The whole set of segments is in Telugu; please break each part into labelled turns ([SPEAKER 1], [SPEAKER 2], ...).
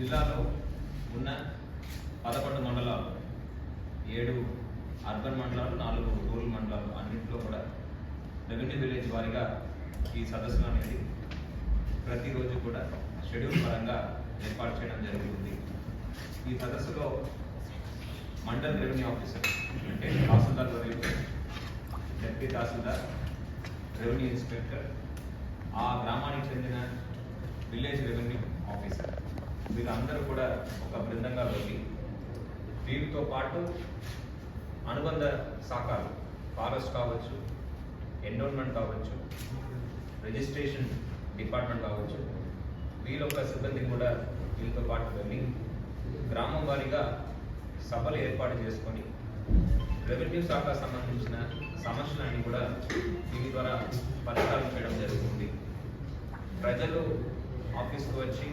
[SPEAKER 1] జిల్లాలో ఉన్న పదకొండు మండలాలు ఏడు అర్బన్ మండలాలు నాలుగు రూరల్ మండలాలు అన్నింటిలో కూడా రెవెన్యూ విలేజ్ వారీగా ఈ సదస్సులు అనేది ప్రతిరోజు కూడా షెడ్యూల్ పరంగా ఏర్పాటు చేయడం జరుగుతుంది. ఈ సదస్సులో మండల్ రెవెన్యూ ఆఫీసర్ అంటే తహసీల్దార్ వర్యులు డెప్యూటీ తహసీల్దార్ రెవెన్యూ ఇన్స్పెక్టర్ ఆ గ్రామానికి చెందిన విలేజ్ రెవెన్యూ ఆఫీసర్ వీరందరూ కూడా ఒక బృందంగా వెళ్ళి వీటితో పాటు అనుబంధ శాఖలు ఫారెస్ట్ కావచ్చు ఎండోన్మెంట్ కావచ్చు రిజిస్ట్రేషన్ డిపార్ట్మెంట్ కావచ్చు వీళ్ళొక్క సిబ్బంది కూడా వీళ్ళతో పాటు వెళ్ళి గ్రామం వారీగా సభలు ఏర్పాటు చేసుకొని రెవెన్యూ శాఖ సంబంధించిన సమస్యలన్నీ కూడా దీని ద్వారా పరిష్కారం చేయడం జరుగుతుంది. ప్రజలు ఆఫీస్కి వచ్చి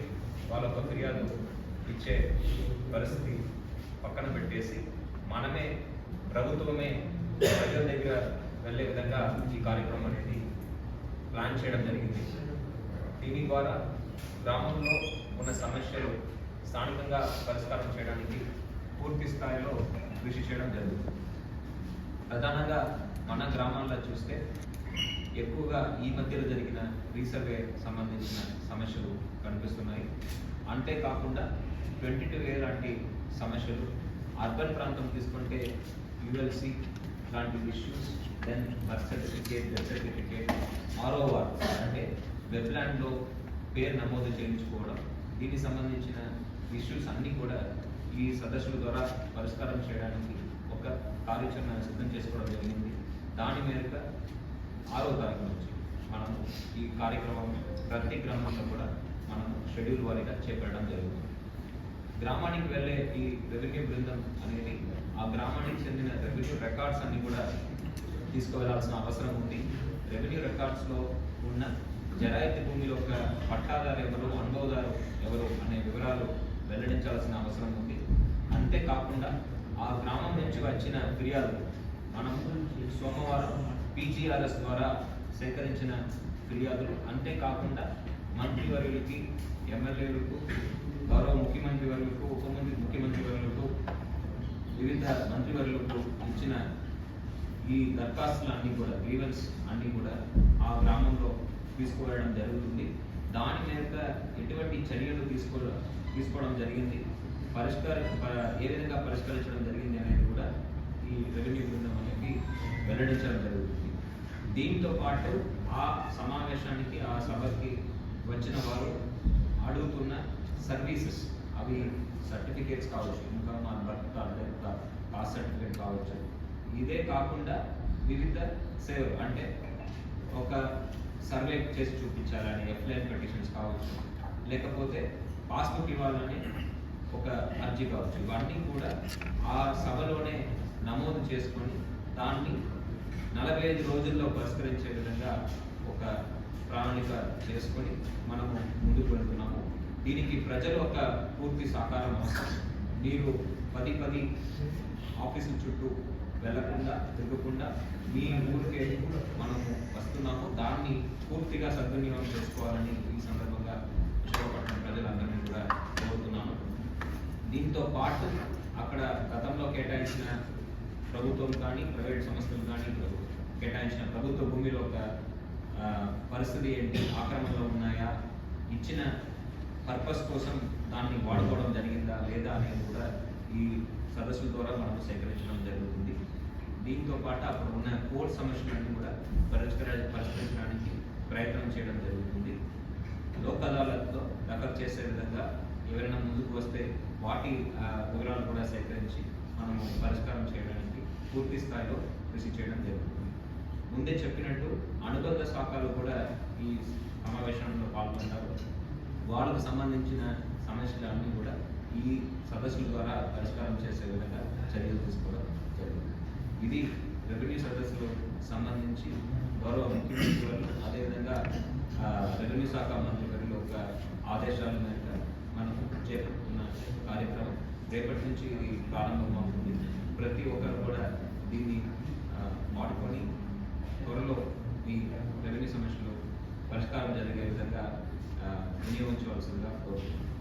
[SPEAKER 1] వాళ్ళ ఫిర్యాదు ఇచ్చే పరిస్థితి పక్కన పెట్టేసి మనమే ప్రభుత్వమే ప్రజల దగ్గర వెళ్ళే విధంగా ఈ కార్యక్రమం అనేది ప్లాన్ చేయడం జరిగింది. దీని ద్వారా గ్రామంలో ఉన్న సమస్యలు స్థానికంగా పరిష్కారం చేయడానికి పూర్తి స్థాయిలో కృషి చేయడం జరుగుతుంది. ప్రధానంగా మన గ్రామాల్లో చూస్తే ఎక్కువగా ఈ మధ్యలో జరిగిన రీసర్వే సంబంధించిన సమస్యలు కనిపిస్తున్నాయి. అంతేకాకుండా ట్వంటీ టూ ఏ లాంటి సమస్యలు అర్బన్ ప్రాంతం తీసుకుంటే యుఎల్సి లాంటి issues then birth certificate death certificate ROR అంటే వెబ్లాండ్లో పేరు నమోదు చేయించుకోవడం దీనికి సంబంధించిన ఇష్యూస్ అన్నీ కూడా ఈ సదస్సుల ద్వారా పరిష్కారం చేయడానికి ఒక కార్యాచరణ సిద్ధం చేసుకోవడం జరిగింది. దాని మేరకు ఆరో తారీఖు నుంచి మనం ఈ కార్యక్రమం ప్రతి గ్రామంలో కూడా మనం షెడ్యూల్ వారీగా చేపట్టడం జరుగుతుంది. గ్రామానికి వెళ్ళే ఈ రెవెన్యూ బృందం అనేది ఆ గ్రామానికి చెందిన రెవెన్యూ రికార్డ్స్ అన్ని కూడా తీసుకువెళ్ళాల్సిన అవసరం ఉంది. రెవెన్యూ రికార్డ్స్లో ఉన్న జరాయితీ భూమిలో ఒక పట్టాదారు ఎవరు అనుభవదారు ఎవరు అనే వివరాలు వెల్లడించాల్సిన అవసరం ఉంది. అంతేకాకుండా ఆ గ్రామం నుంచి వచ్చిన ఫిర్యాదు మనం సోమవారం పీజీఆర్ఎస్ ద్వారా సేకరించిన ఫిర్యాదులు. అంతేకాకుండా మంత్రివర్యులకి ఎమ్మెల్యేలకు గౌరవ ముఖ్యమంత్రి వర్యులకు ఉప మంత్రి- ముఖ్యమంత్రి వర్యులకు వివిధ మంత్రివర్యులకు ఇచ్చిన ఈ దరఖాస్తులు అన్నీ కూడా గ్రీవెన్స్ అన్నీ కూడా ఆ గ్రామంలో తీసుకువెళ్ళడం జరుగుతుంది. దాని మీద ఎటువంటి చర్యలు తీసుకో తీసుకోవడం జరిగింది. పరిష్కార ప- ఏ విధంగా పరిష్కరించడం జరిగింది అనేది కూడా ఈ రెవెన్యూ బృందం అనేది వెల్లడించడం జరిగింది దీంతో పాటు ఆ సమావేశానికి ఆ సభకి వచ్చిన వారు అడుగుతున్న సర్వీసెస్ అవి సర్టిఫికేట్స్ కావచ్చు ఇంకా మా బర్త్ కాస్ట్ సర్టిఫికేట్ కావచ్చు. ఇదే కాకుండా వివిధ సేవలు అంటే ఒక సర్వే చేసి చూపించాలని ఎఫ్లైన్ పెటిషన్స్ కావచ్చు లేకపోతే పాస్బుక్ ఇవ్వాలని ఒక అర్జీ కావచ్చు. ఇవన్నీ కూడా ఆ సభలోనే నమోదు చేసుకొని దాన్ని నలభై ఐదు రోజుల్లో పరిష్కరించే విధంగా ఒక ప్రణాళిక చేసుకొని మనము ముందుకు వెళ్తున్నాము. దీనికి ప్రజలు ఒక పూర్తి సహకారం అవసరం. మీరు పది పది ఆఫీసుల చుట్టూ వెళ్ళకుండా తిరగకుండా మీ ఊరికే మనము వస్తున్నాము. దాన్ని పూర్తిగా సద్వినియోగం చేసుకోవాలని ఈ సందర్భంగా విశాఖపట్నం ప్రజలందరినీ కూడా కోరుతున్నాను దీంతో పాటు అక్కడ గతంలో కేటాయించిన ప్రభుత్వం కానీ ప్రైవేట్ సంస్థలు కానీ కేటాయించిన ప్రభుత్వ భూమిలో ఒక పరిస్థితి ఏంటి? ఆక్రమణలో ఉన్నాయా? ఇచ్చిన పర్పస్ కోసం దాన్ని వాడుకోవడం జరిగిందా లేదా అనేది కూడా ఈ సదస్సుల ద్వారా మనం సేకరించడం జరుగుతుంది. దీంతో పాటు అక్కడ ఉన్న కోర్టు సమస్యలను కూడా పరిష్కర పరిష్కరించడానికి ప్రయత్నం చేయడం జరుగుతుంది. లోక్ అదాలత్లో రెఫర్ చేసే విధంగా ఎవరైనా ముందుకు వస్తే వాటి వివరాలు కూడా సేకరించి మనము పరిష్కారం చేయడానికి పూర్తి స్థాయిలో కృషి చేయడం జరుగుతుంది. ముందే చెప్పినట్టు అనుబంధ శాఖలు కూడా ఈ సమావేశంలో పాల్గొంటారు. వాళ్ళకు సంబంధించిన సమస్యలన్నీ కూడా ఈ సదస్సుల ద్వారా పరిష్కారం చేసే విధంగా చర్యలు తీసుకోవడం జరుగుతుంది. ఇది రెవెన్యూ సదస్సులు సంబంధించి గౌరవ ముఖ్యమంత్రి అదేవిధంగా రెవెన్యూ శాఖ మంత్రి గారి యొక్క ఆదేశాల మేరకు మనం చేపట్టుకున్న కార్యక్రమం రేపటి నుంచి ఇది ప్రారంభమవుతుంది. ప్రతి ఒక్కరు కూడా దీన్ని వాడుకొని త్వరలో ఈ రెవెన్యూ సమస్యలు పరిష్కారం జరిగే విధంగా వినియోగించవలసిందిగా కోరుతున్నాను